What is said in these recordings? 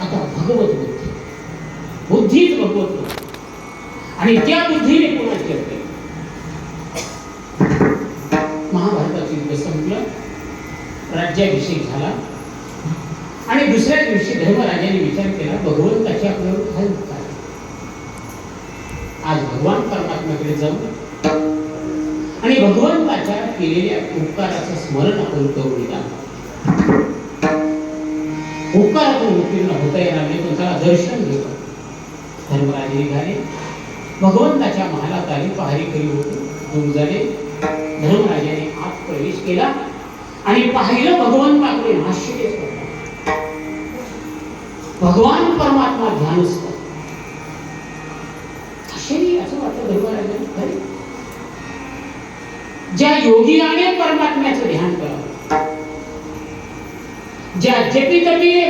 आता भगवत बुद्धी बुद्धीच भगवत बुद्धी आणि त्या बुद्धीने कोणाची करते महाभारताचं युद्ध संपलं. राज्याभिषेक झाला. आणि दुसऱ्या दिवशी धर्मराजाने विचार केला भगवंताची आपल्यावर काय आज भगवान परमात्म्याकडे जाऊ आणि भगवंताच्या केलेल्या उपकाराचं स्मरण आपण करू निदान उत्तीर्ण होता येणार नाही पण त्याला दर्शन घेतो. धर्मराजे निघाले भगवंताच्या महालात पहारी करी होते. झाले. धर्मराजाने आत प्रवेश केला आणि पाहिलं भगवंताकडे आश्चर्य भगवान परमात्मा ध्यान आश्चर्य असं वाटतं धर्मराजाने. खरे ज्या आणि परमात्म्याचं ज्या जपी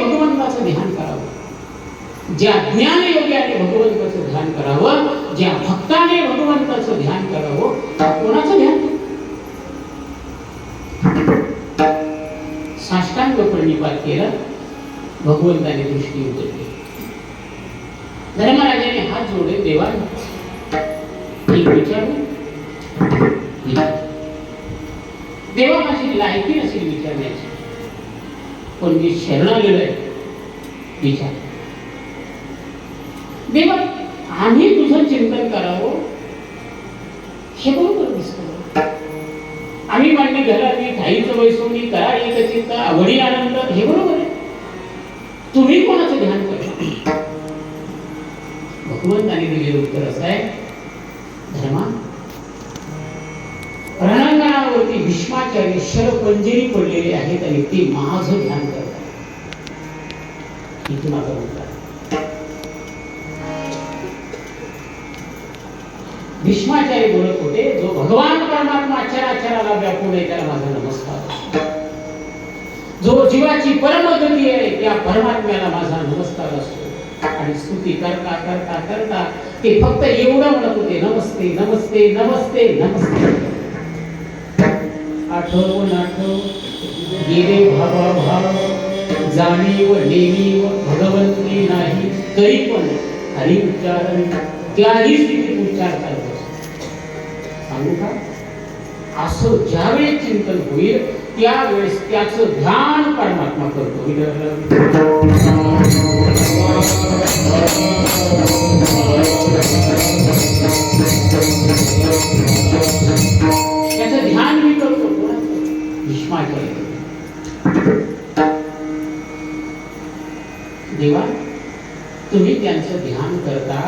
भगवंताचं ध्यान करावं. ज्या ज्ञान योग्याने भगवंताचं ध्यान करावं. ज्या भक्ताने भगवंताचं ध्यान करावं त्या कोणाचं ध्यान? साष्टांग प्रणिपात केलं भगवंताने दृष्टी उतरली धर्मराजाने हात जोडले देवा एक विचार. देवा माझी लायकी नसेल विचारण्याची. पण मी शरणालेलो विचार. देवा आम्ही तुझं चिंतन करावं. हे बरोबर दिसतं आम्ही मान्य घरातली ठाईचं वैसोनी करा एक चिंता आवडी आनंद हे बरोबर आहे. तुम्ही कोणाचं ध्यान करता? भगवंताने दिलेलं उत्तर असं आहे. धर्मा रणांगणावरती भीष्माचार्य शरपंजरी पडलेली आहेत आणि ते माझं ध्यान करतात इथे माझा मुद्दा भीष्माचार्य बोलत होते जो भगवान परमात्मा आचार आचाराला व्यापून आहे त्याला माझा नमस्कार. जो जीवाची परमगती आहे त्या परमात्म्याला माझा नमस्कार असतो. आणि स्तुती करता करता करता ते फक्त एवढं म्हणत होते नमस्ते नमस्ते नमस्ते नमस्ते. आठव नाठव. गेले भावा भाव जाणीव नेणीव भगवंती नाही तरी पण हरी उच्चारण त्याही स्थितीत उच्चार करत. सांगू का? असं ज्यावेळी चिंतन होईल त्यावेळेस त्याचं ध्यान परमात्मा करतो. देवा तुम्ही त्यांचं ध्यान करता.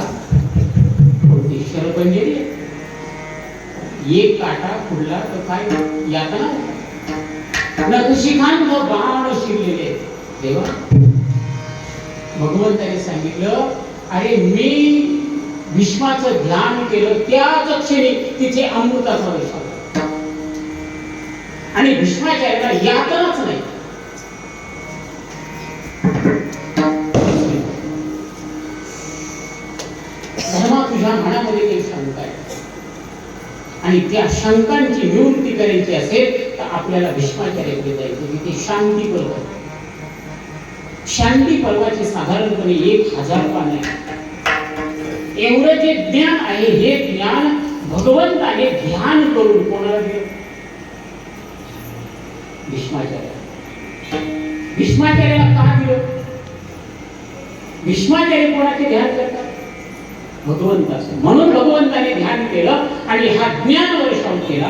कोणती शरपंजरी आहे? एक काटा फुडला तर काय यातना? नखशिखांत बाण शिरलेले. देवा भगवंताने सांगितलं अरे मी भीष्माचं ध्यान केलं त्याच क्षणी तिथे अमृताचा विश्वास आणि भीष्माचार्याला यातनाच नाही. धर्मा तुझ्या मनामध्ये काही शंका आहे. आणि त्या शंकांची निवृत्ती करायची असेल तर आपल्याला भीष्माचार्याकडे जायचं तिथे शांती पर्व. शांती पर्वाचे साधारणपणे एक हजार पाने एवढं जे ज्ञान आहे हे ज्ञान भगवंताने ध्यान करून कोणाला दिलं? भीष्माचार्य. भीष्माचार्याला का दिलं भीष्माचार्य कोणाचे ध्यान करतात? भगवंताचं. म्हणून भगवंताने ध्यान केलं आणि हा ज्ञान वर्षाव केला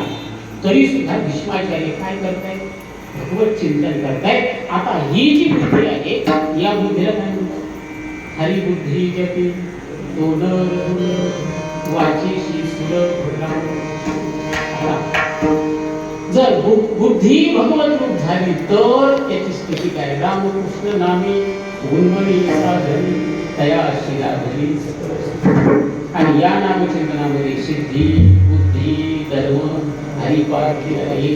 तरी सुद्धा भीष्माचार्य काय करताय भगवत चिंतन करताय आता ही जी बुद्धी आहे या बुद्धीला काय म्हणतात? हरी बुद्धी जपी दोन वाचीशी सुलभ जर बुद्धी भगवत रूप झाली तर त्याची स्थिती काय? रामकृष्ण नामी गुणमणी साधनी तया शिला भरी आणि या नामचिंतनामध्ये सिद्धी बुद्धी धर्म हरिपाठी हे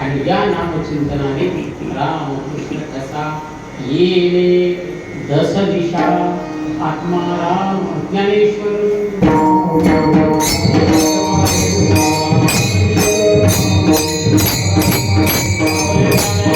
आणि या नामचिंतनाने रामकृष्ण कसा येणे दस दिशा आत्मा राम ज्ञानेश्वर.